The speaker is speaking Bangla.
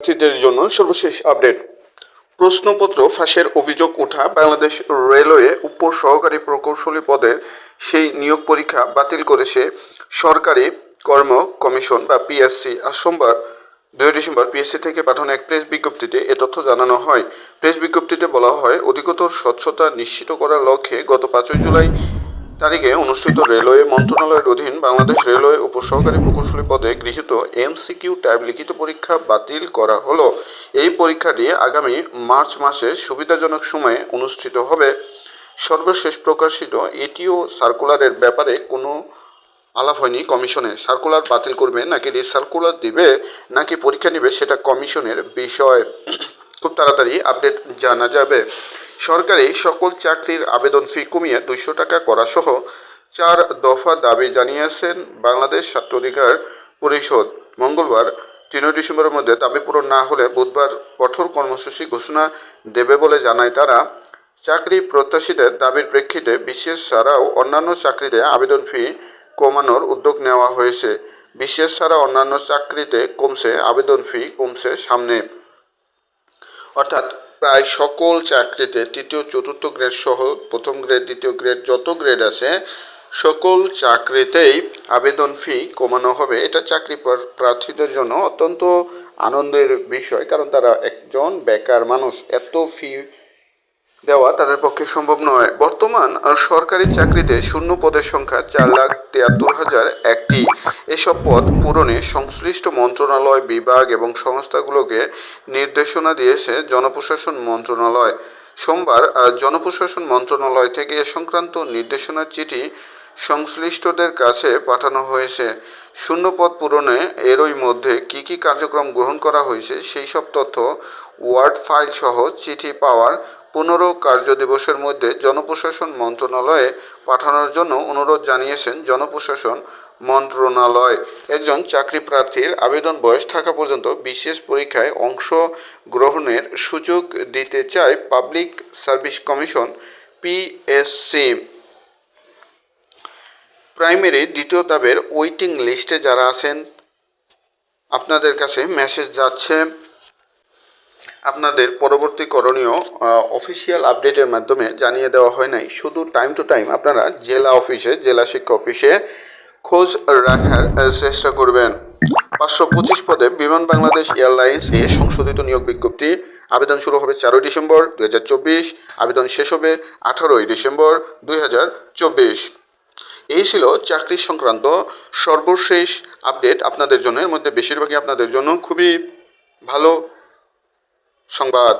প্রার্থীদের জন্য সর্বশেষ আপডেট। প্রশ্নপত্র ফাঁসের অভিযোগ ওঠা বাংলাদেশ রেলওয়ে উপ সহকারী প্রকৌশলী পদের সেই নিয়োগ পরীক্ষা বাতিল করেছে সরকারি কর্ম কমিশন বা পিএসসি। আজ সোমবার, দুই ডিসেম্বর পিএসসি থেকে পাঠানো এক প্রেস বিজ্ঞপ্তিতে এ তথ্য জানানো হয়। প্রেস বিজ্ঞপ্তিতে বলা হয়, অধিকতর স্বচ্ছতা নিশ্চিত করার লক্ষ্যে গত পাঁচই জুলাই তারিখে অনুষ্ঠিত রেলওয়ে মন্ত্রণালয়ের অধীন বাংলাদেশ রেলওয়ে উপসহকারী প্রকৌশলী পদে গৃহীত এমসিকিউ টাইপ লিখিত পরীক্ষা বাতিল করা হলো। এই পরীক্ষাটি আগামী মার্চ মাসে সুবিধাজনক সময়ে অনুষ্ঠিত হবে। সর্বশেষ প্রকাশিত এটিও সার্কুলারের ব্যাপারে কোনো আলাপ হয়নি কমিশনে সার্কুলার বাতিল করবে নাকি রিসার্কুলার দিবে নাকি পরীক্ষা নেবে সেটা কমিশনের বিষয়। খুব তাড়াতাড়ি আপডেট জানা যাবে। সরকারি সকল চাকরির আবেদন ফি কমিয়ে দুইশো টাকা করা সহ চার দফা দাবি জানিয়েছেন বাংলাদেশ ছাত্র অধিকার পরিষদ। মঙ্গলবার, তিনই ডিসেম্বরের মধ্যে দাবি পূরণ না হলে বুধবার কঠোর কর্মসূচি ঘোষণা দেবে বলে জানায় তারা। চাকরি প্রত্যাশীদের দাবির প্রেক্ষিতে বিশেষ ছাড়াও অন্যান্য চাকরিতে আবেদন ফি কমানোর উদ্যোগ নেওয়া হয়েছে। বিশেষ ছাড়া অন্যান্য চাকরিতে কমছে, আবেদন ফি কমছে সামনে। অর্থাৎ প্রায় সকল চাকরিতে তৃতীয়, চতুর্থ গ্রেড সহ প্রথম গ্রেড দ্বিতীয় গ্রেড যত গ্রেড আছে, সকল চাকরিতেই আবেদন ফি কমানো হবে। এটা চাকরি প্রার্থীদের জন্য অত্যন্ত আনন্দের বিষয়, কারণ তারা একজন বেকার মানুষ। এত ফি দেওয়া তাদের পক্ষে সম্ভব নয়। বর্তমান সরকারি চাকরিতে শূন্য পদের সংখ্যা চার লাখ তিয়াত্তর হাজার একটি। এসব পদ পূরণে সংশ্লিষ্ট মন্ত্রণালয়, বিভাগ এবং সংস্থাগুলোকে নির্দেশনা দিয়েছে জনপ্রশাসন মন্ত্রণালয়। সোমবার জনপ্রশাসন মন্ত্রণালয় থেকে এ সংক্রান্ত নির্দেশনার চিঠি সংশ্লিষ্টদের কাছে পাঠানো হয়েছে। শূন্যপদ পূরণে এরই মধ্যে কি কি কার্যক্রম গ্রহণ করা হয়েছে সেই সব তথ্য ওয়ার্ড ফাইল সহ চিঠি পাওয়ার পনেরো কার্যদিবসের মধ্যে জনপ্রশাসন মন্ত্রণালয়ে পাঠানোর জন্য অনুরোধ জানিয়েছেন জনপ্রশাসন মন্ত্রণালয়। একজন চাকরি প্রার্থীর আবেদন বয়স থাকা পর্যন্ত বিশেষ পরীক্ষায় অংশ গ্রহণের সুযোগ দিতে চায় public service commission, PSC. Primary, দ্বিতীয় ধাপের ওয়েটিং লিস্টে যারা আছেন, আপনাদের কাছে মেসেজ যাচ্ছে। আপনাদের পরবর্তী করণীয় অফিসিয়াল আপডেটের মাধ্যমে জানিয়ে দেওয়া হয় নাই। শুধু টাইম টু টাইম আপনারা জেলা অফিসে জেলা শিক্ষা অফিসে খোঁজ রাখার চেষ্টা করবেন। পাঁচশো পঁচিশ পদে বিমান বাংলাদেশ এয়ারলাইন্স এ সংশোধিত নিয়োগ বিজ্ঞপ্তি। আবেদন শুরু হবে চারই ডিসেম্বর দুই হাজার চব্বিশ, আবেদন শেষ হবে আঠারোই ডিসেম্বর দুই হাজার চব্বিশ। এই ছিল চাকরি সংক্রান্ত সর্বশেষ আপডেট আপনাদের জন্য। এর মধ্যে বেশিরভাগই আপনাদের জন্য খুবই ভালো। সংবাদ